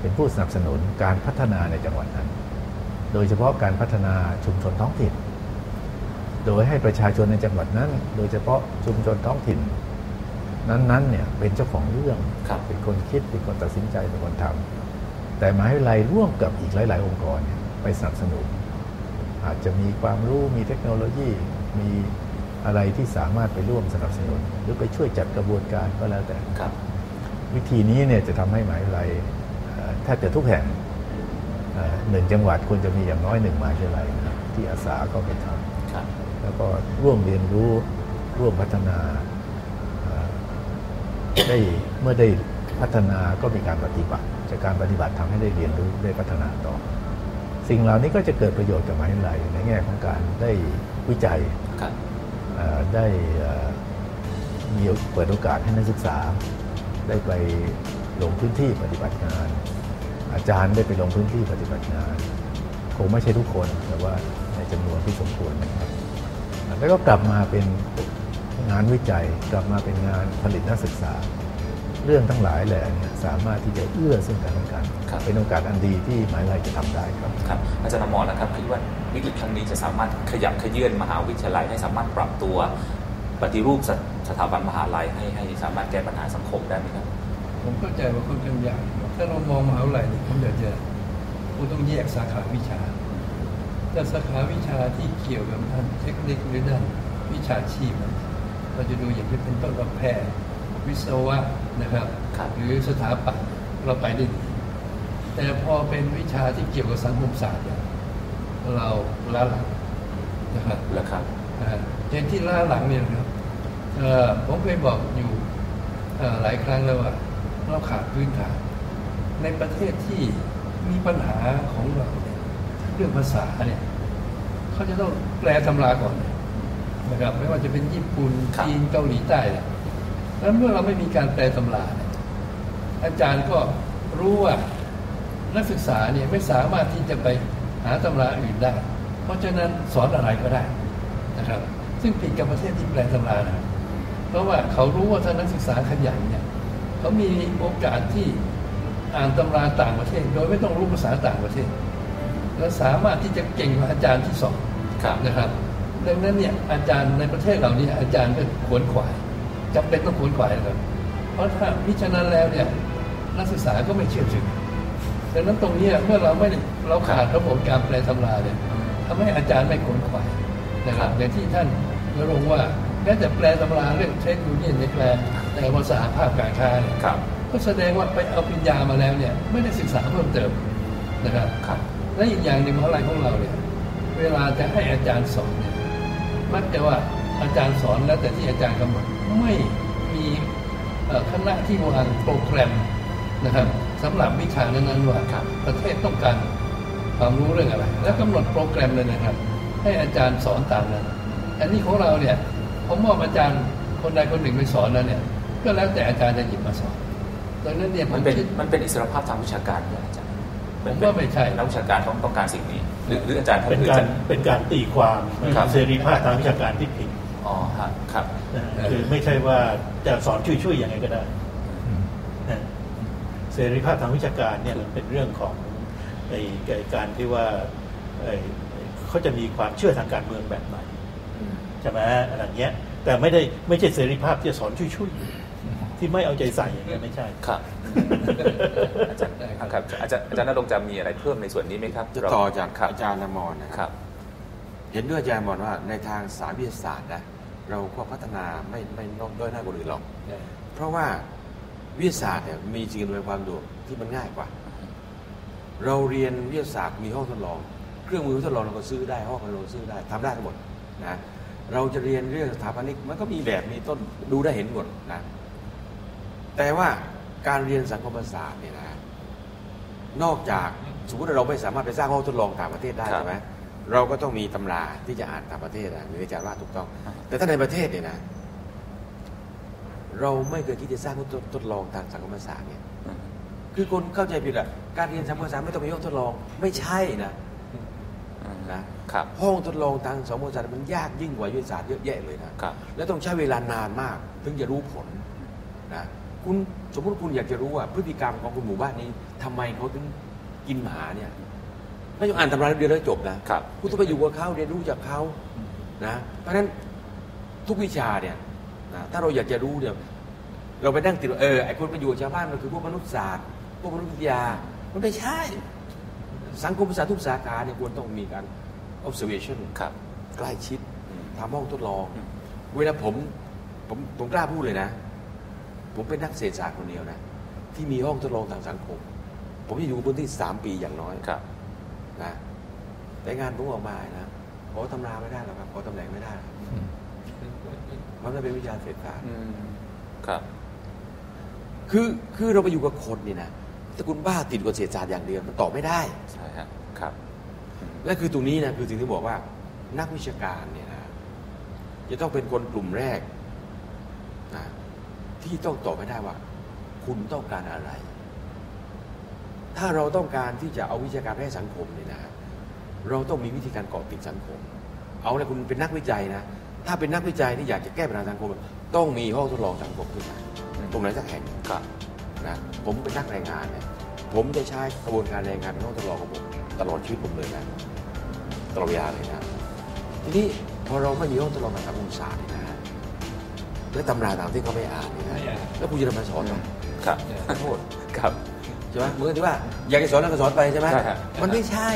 เป็นผู้สนับสนุนการพัฒนาในจังหวัดนั้น โดยเฉพาะการพัฒนาชุมชนท้องถิ่น โดยให้ประชาชนในจังหวัดนั้น โดยเฉพาะชุมชนท้องถิ่น นั้นๆเนี่ยเป็นเจ้าของเรื่องครับเป็นคนคิดเป็นคนตัดสินใจเป็นคนทำแต่มหาวิทยาลัยร่วมกับอีกหลาย ๆ องค์กรเนี่ยไปสนับสนุน อาจจะมีความรู้มีเทคโนโลยีมีอะไรที่สามารถไปร่วมสนับสนุน หรือไปช่วยจัดกระบวนการก็แล้วแต่ครับ วิธีนี้เนี่ยจะทำให้มหาวิทยาลัยเอ่อแท บจะทุกแห่งเอ่อหนึ่งจังหวัดควรจะมีอย่างน้อยหนึ่งมหาวิทยาลัยนะครับที่อาสาก็ไปทครับำแล้วก็ร่วมเรียนรู้ร่วมพัฒนาเอ่อได้เมื่อได้พัฒนาก็มีการปฏิบัติ จากการปฏิบัติทำให้ได้เรียนรู้ได้พัฒนาต่อ สิ่งเหล่านี้ก็จะเกิดประโยชน์กับมหาวิทยาลัยในแง่ของการได้วิจัยครับเอ่อได้เอ่อมีเปิดโอกาสให้นักศึกษา ได้ไปลงพื้นที่ปฏิบัติงาน อาจารย์ได้ไปลงพื้นที่ปฏิบัติงานคงไม่ใช่ทุกคนแต่ว่าในจำนวนที่สมควรนะครับ แล้วก็กลับมาเป็นงานวิจัย กลับมาเป็นงานผลิตนักศึกษา เรื่องทั้งหลายแหล่เนี่ยสามารถที่จะเอื้อซึ่งกันและกันครับเป็นโอกาสอันดีที่มหาวิทยาลัยจะทำได้ครับครับอาจารย์อมรนะครับคิดว่าวิกฤตครั้งนี้จะสามารถขยับขยื่นมหาวิทยาลัยให้สามารถปรับตัวปฏิรูปสสถาบันมหาลัยให้ให้สามารถแก้ปัญหาสังคมได้ไหมครับ ผมเข้าใจว่าค่อนข้างยากถ้าเรามองมหาวิทยาลัยเนี่ยผมอยากจะผมต้องแยกสาขาวิชาแต่สาขาวิชาที่เกี่ยวกับด้านเทคนิคหรือด้านวิชาชีพเนี่ยเราจะดูอย่างที่เป็นต้นกับแพทย์วิศวะนะครับครับ หรือสถาปัตย์เราไปได้ดีแต่พอเป็นวิชาที่เกี่ยวกับสังคมศาสตร์เนี่ยเราล้าหลังนะครับแล้วครับนะฮะอย่างที่ล้าหลังเนี่ยนะครับเอ่อผมเคยบอกอยู่เอ่อหลายครั้งแล้วว่า เราขาดพื้นฐาน ในประเทศที่มีปัญหาของเราเนี่ยเรื่องภาษาเนี่ยเขาจะต้องแปลตำราก่อนนะครับไม่ว่าจะเป็นญี่ปุ่นครับจีนเกาหลีใต้เนี่ยแล้วเมื่อเราไม่มีการแปลตำราเนี่ยอาจารย์ก็รู้ว่านักศึกษาเนี่ยไม่สามารถที่จะไปหาตำราอื่นได้ เพราะฉะนั้นสอนอะไรก็ได้นะครับ ซึ่งผิดกับประเทศที่แปลตำรานะครับเพราะว่าเขารู้ว่าถ้านักศึกษาขยันเนี่ย เขามีโอกาสที่อ่านตำราต่างประเทศ โดยไม่ต้องรู้ภาษาต่างประเทศ และสามารถที่จะเก่งกว่าอาจารย์ที่สอนครับนะครับ ดังนั้นเนี่ยอาจารย์ในประเทศเราเนี่ยอาจารย์ก็ขวนขวายจำเป็นต้องขวนขวายนะครับ เพราะถ้ามิฉะนั้นแล้วเนี่ยนักศึกษาก็ไม่เชื่อถือดังนั้นตรงเนี้ยเมื่อเราไม่ได้เราขาดระบบการแปลตำราเนี่ยทำให้อาจารย์ไม่ขวนขวายนะครับอย่างที่ท่านนรงค์ว่า แม้แต่แปลตำราเรื่องเทคโนโลยีในแปลแต่ภาษาภาพการค้าเนี่ยครับก็แสดงว่าไปเอาปริญญามาแล้วเนี่ยไม่ได้ศึกษาเพิ่มเติมนะครับครับและอีกอย่างหนึ่งมหาลัยของเราเนี่ยเวลาจะให้อาจารย์สอนเนี่ยมักจะว่าอาจารย์สอนแล้วแต่ที่อาจารย์กำหนดไม่มีเอ่อคณะที่วางโปรแกรมนะครับสำหรับวิชานั้นๆว่าครับประเทศต้องการความรู้เรื่องอะไร แล้วกำหนดโปรแกรมเลยนะครับ ให้อาจารย์สอนตามนั้นอันนี้ของเราเนี่ย ผมมอบอาจารย์คนใดคนหนึ่งไปสอนแล้วเนี่ย ก็แล้วแต่อาจารย์จะหยิบมาสอนดังนั้นเนี่ยผมันมเป็นคิดมันเป็นอิสรภาพทางวิชาการเนี่ยอาจารย์ผมว่าไม่ใช่นักวิชาการต้องต้องการสิ่งนี้ หรือหรืออาจารย์ท่านเป็นอื่นการจะเป็นการตีความครับเสรีภาพทางวิชาการที่ผิดอ๋อฮะครับนะคือไม่ใช่ว่าจะสอนช่วยๆยังไงก็ได้นะเสรีภาพทางวิชาการเนี่ยมันเป็นเรื่องของไอ้ไอ้การที่ว่าไอ้เขาจะมีความเชื่อทางการเมืองแบบใหม่ ใช่ไหมอะไรเงี้ย แต่ไม่ได้ไม่ใช่เสรีภาพที่จะสอนช่วยๆที่ไม่เอาใจใส่อย่างเงี้ยไม่ใช่ ครับอาจารย์ครับอาจารย์อาจารย์นรงค์จะมีอะไรเพิ่มในส่วนนี้ไหมครับจะต่อจากครับอาจารย์นมรนะคครับรับ เห็นด้วยอาจารย์นมรว่าในทางสายวิทยาศาสตร์นะเราก็พัฒนาไม่ไม่นอกด้อยหน้ากว่าอื่นหรอกเพราะว่าวิทยาศาสตร์เนี่ยมีสิ่งอำนวยความสะดวกที่มันง่ายกว่า เราเรียนวิทยาศาสตร์มีห้องทดลอง เครื่องมือทดลองเราก็ซื้อได้ห้องทดลองซื้อได้ทำได้ทั้งหมดนะ เราจะเรียนเรื่องสถาปนิกมันก็มีแบบมีต้นดูได้เห็นหมดนะแต่ว่าการเรียนสังคมศาสตร์เนี่ยนะ นอกจากสมมติว่าเราไม่สามารถไปสร้างห้องทดลองต่างประเทศได้ครับใช่ไหมเราก็ต้องมีตำราที่จะอ่านต่างประเทศนะหรืออาจารย์ว่าถูกต้อง แต่ถ้าในประเทศเนี่ยนะ เราไม่เคยคิดจะสร้างห้องทดทดลองทางสังคมศาสตร์เนี่ยคือคนเข้าใจผิดอะการเรียนสังคมศาสตร์ไม่ต้องมีห้องทดลองไม่ใช่นะ นะครับห้องทดลองทางสังคมศาสตร์มันยากยิ่งกว่าวิทยาศาสตร์เยอะแยะเลยนะครับแล้วต้องใช้เวลานานมาก ถึงจะรู้ผลนะคุณสมมติคุณอยากจะรู้ว่าพฤติกรรมของคนหมู่บ้านนี้ทำไมเขาถึงกินหมาเนี่ยไม่ต้องอ่านตำราเรียนแล้วจบนะครับคุณต้องไปอยู่กับเขาเรียนรู้จากเขานะเพราะฉะนั้นทุกวิชาเนี่ยนะถ้าเราอยากจะรู้เนี่ยเราไปนั่งติดว่าเออไอ้คนไปอยู่กับชาวบ้านมันคือพวกมนุษยศาสตร์พวกมนุษยวิทยามันไม่ใช่ สังคมศาสตร์ทุกสาขาเนี่ยควรต้องมีการ observation ครับใกล้ชิดอืมทำห้องทดลองอืมเวลาผมผมผมกล้าพูดเลยนะ ผมเป็นนักเศรษฐศาสตร์คนเดียวนะ ที่มีห้องทดลองทางสังคม ผมจะอยู่พื้นที่สามปีอย่างน้อยครับนะแต่งานผมออกมานะขอตำราไม่ได้หรอกครับขอตำแหน่งไม่ได้หรอกมันไม่เป็นวิชาเศรษฐศาสตร์อืมครับ คือคือเราไปอยู่กับคนนี่นะ ถ้าคุณบ้าติดกับเศรษฐศาสตร์อย่างเดียวมันตอบไม่ได้ใช่ฮะครับและคือตรงนี้นะคือสิ่งที่บอกว่านักวิชาการเนี่ยนะจะต้องเป็นคนกลุ่มแรกนะที่ต้องตอบไม่ได้ว่า คุณต้องการอะไร ถ้าเราต้องการที่จะเอาวิชาการไปให้สังคมเนี่ยนะเราต้องมีวิธีการเกาะติดสังคม เอาเลยคุณเป็นนักวิจัยนะถ้าเป็นนักวิจัยที่อยากจะแก้ปัญหาสังคม ต้องมีห้องทดลองสังคมขึ้นมาอืมตรงไหนสักแห่งครับ นะผมเป็นนักแรงงานเนี่ยผมจะใช้กระบวนการแรงงานเป็นห้องทดลองของผมตลอดชีวิตผมเลยนะตลอดเวลาเลยนะทีนี้พอเราไม่มีห้องทดลองทางสังคมศาสตร์เนี่ยนะและตำราต่างที่เขาไม่อ่านเนี่ยนะไม่อ่านแล้วคุณจะทำมาสอนเหรอครับขอโทษครับใช่ไหมเหมือนที่ว่าอยากจะสอนแล้วก็สอนไปใช่ไหมใช่ฮะมันไม่ใช่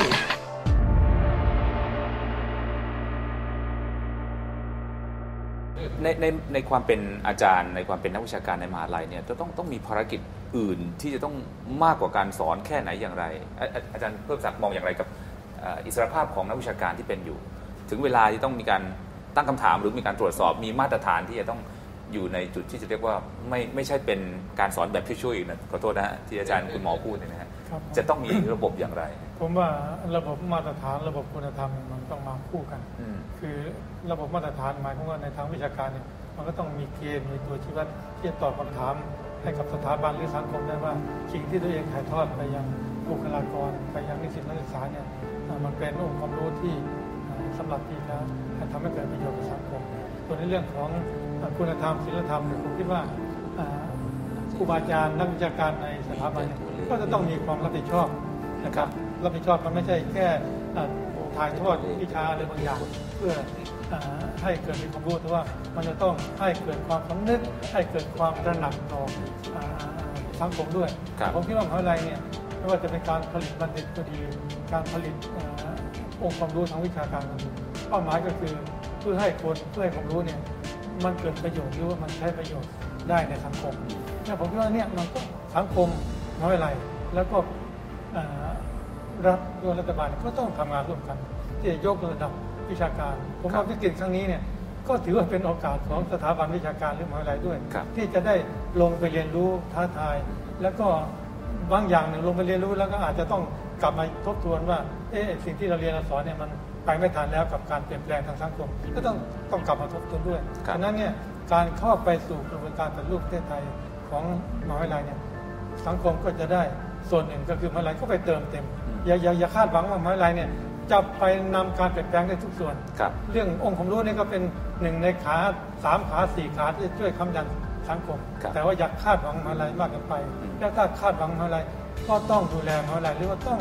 ในในในความเป็นอาจารย์ในความเป็นนักวิชาการในมหาลัยเนี่ยจะต้องต้องมีภารกิจ อื่นที่จะต้องมากกว่าการสอนแค่ไหนอย่างไร อาอาอาจารย์เพิ่มศักดิ์มองอย่างไรกับเอ่ออิสรภาพของนักวิชาการที่เป็นอยู่ ถึงเวลาที่ต้องมีการตั้งคำถามหรือมีการตรวจสอบมีมาตรฐานที่จะต้องอยู่ในจุดที่จะเรียกว่าไม่ไม่ใช่เป็นการสอนแบบช่วยๆอีกนะขอโทษนะฮะที่อาจารย์คุณหมอพูดเนี่ยนะฮะครับจะต้องมีระบบอย่างไร ผมว่าระบบมาตรฐานระบบคุณธรรมมันต้องมาคู่กันอืมคือระบบมาตรฐานหมายความว่าในทางวิชาการเนี่ยมันก็ต้องมีเกณฑ์มีตัวชี้วัดที่จะตอบคำถาม ให้กับสถาบันหรือสังคมได้ว่าสิ่งที่ตัวเองถ่ายทอดไปยังบุคลากรไปยังนิสิตนักศึกษาเนี่ยมันเป็นองค์ความรู้ที่เอ่อสำหรับที่จะทำให้เกิดประโยชน์กับสังคมส่วนในเรื่องของคุณธรรมศีลธรรมเนี่ยผมคิดว่าครูบาอาจารย์นักวิชาการในสถาบันก็จะต้องมีความรับผิดชอบนะครับรับผิดชอบมันไม่ใช่แค่ถ่ายทอดวิชาอะไรบางอย่างเพื่อ เอ่อให้เกิดมีความรู้แต่ว่ามันจะต้องให้เกิดความสำนึกให้เกิดความตระหนักต่ออ่าสังคมด้วย ครับผมคิดว่ามหาวิทยาลัยเนี่ยไม่ว่าจะเป็นการผลิตบัณฑิตก็ดี การผลิตเอ่อองค์ความรู้ทางวิชาการก็ดีเป้าหมายก็คือเพื่อให้คนเพื่อให้ความรู้เนี่ยมันเกิดประโยชน์หรือว่ามันใช้ประโยชน์ได้ในสังคมเนี่ยผมคิดว่าเนี่ยมันก็สังคมมหาวิทยาลัยแล้วก็เอ่อรัฐด้วยรัฐบาลก็ต้องทำงานร่วมกันที่จะยกระดับ วิชาการ ผมครัว่าบวิกฤตครั้งนี้เนี่ยก็ถือว่าเป็นโอกาสของสถาบันวิชาการหรือมหาวิทยาลัยด้วยครับที่จะได้ลงไปเรียนรู้ท้าทาย แล้วก็บางอย่างหนึ่งลงไปเรียนรู้แล้วก็อาจจะต้องกลับมาทบทวนว่าเอ๊ะสิ่งที่เราเรียนเราสอนเนี่ยมันไปไม่ทันแล้วกับการเปลี่ยนแปลงทางสังคม ก็ต้องต้องกลับมาทบทวนด้วยครับฉะนั้นเนี่ยการเข้าไปสู่กระบวนการปฏิรูปประเทศไทยของมหาวิทยาลัยเนี่ยสังคมก็จะได้ส่วนหนึ่งก็คือมหาวิทยาลัยก็ไปเติมเต็มอืมอย่าอย่าอย่าคาดหวังว่ามหาวิทยาลัยเนี่ย จะไปนำการเปลี่ยนแปลงได้ทุกส่วนครับเรื่ององค์ความรู้นี่ก็เป็นหนึ่งในขาสามขาสี่ขาที่จะช่วยค้ำยันสังคมครับแต่ว่าอย่าคาดหวังมหาวิทยาลัยมากเกินไปอืมแล้วถ้าคาดหวังมหาวิทยาลัยก็ต้องดูแลมหาวิทยาลัยหรือว่าต้อง